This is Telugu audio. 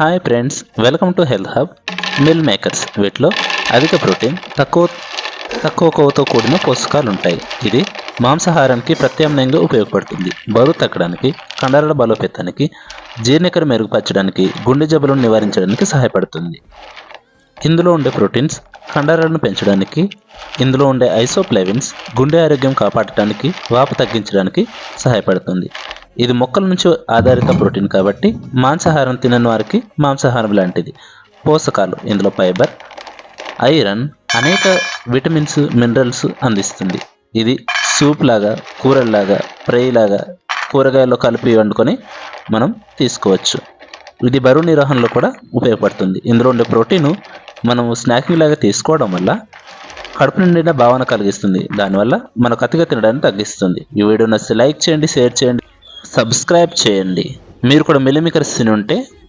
Hi friends welcome to health hub meal makers వీటిలో అధిక ప్రోటీన్ తక్కువ తక్కువ కొవ్వుతో కూడిన పోషకాలు ఉంటాయి. ఇది మాంసాహారానికి ప్రత్యామ్నాయంగా ఉపయోగపడుతుంది. బరువు తగ్గడానికి కండరాల బలోపేతానికి జీర్ణకర మెరుగుపరచడానికి గుండె జబ్బులను నివారించడానికి సహాయపడుతుంది. ఇందులో ఉండే ప్రోటీన్స్ కండరాలను పెంచడానికి ఇందులో ఉండే ఐసోప్లేవిన్స్ గుండె ఆరోగ్యం కాపాడటానికి వాపు తగ్గించడానికి సహాయపడుతుంది. ఇది మొక్కల నుంచి ఆధారిత ప్రోటీన్ కాబట్టి మాంసాహారం తినని వారికి మాంసాహారం లాంటిది. పోషకాలు ఇందులో ఫైబర్ ఐరన్ అనేక విటమిన్స్ మినరల్స్ అందిస్తుంది. ఇది సూప్ లాగా కూరల్లాగా ఫ్రై లాగా కూరగాయల్లో కలిపి వండుకొని మనం తీసుకోవచ్చు. ఇది బరువు నిర్వహణలో కూడా ఉపయోగపడుతుంది. ఇందులో ఉండే ప్రోటీను మనం స్నాకింగ్ లాగా తీసుకోవడం వల్ల కడుపు నిండిన భావన కలిగిస్తుంది. దానివల్ల మనకు అతిగా తినడాన్ని తగ్గిస్తుంది. ఈ వీడియో నచ్చితే లైక్ చేయండి షేర్ చేయండి. సబ్స్క్రైబ్ చేయండి. మీరు కూడా మిలిమికర్స్ తిని ఉంటే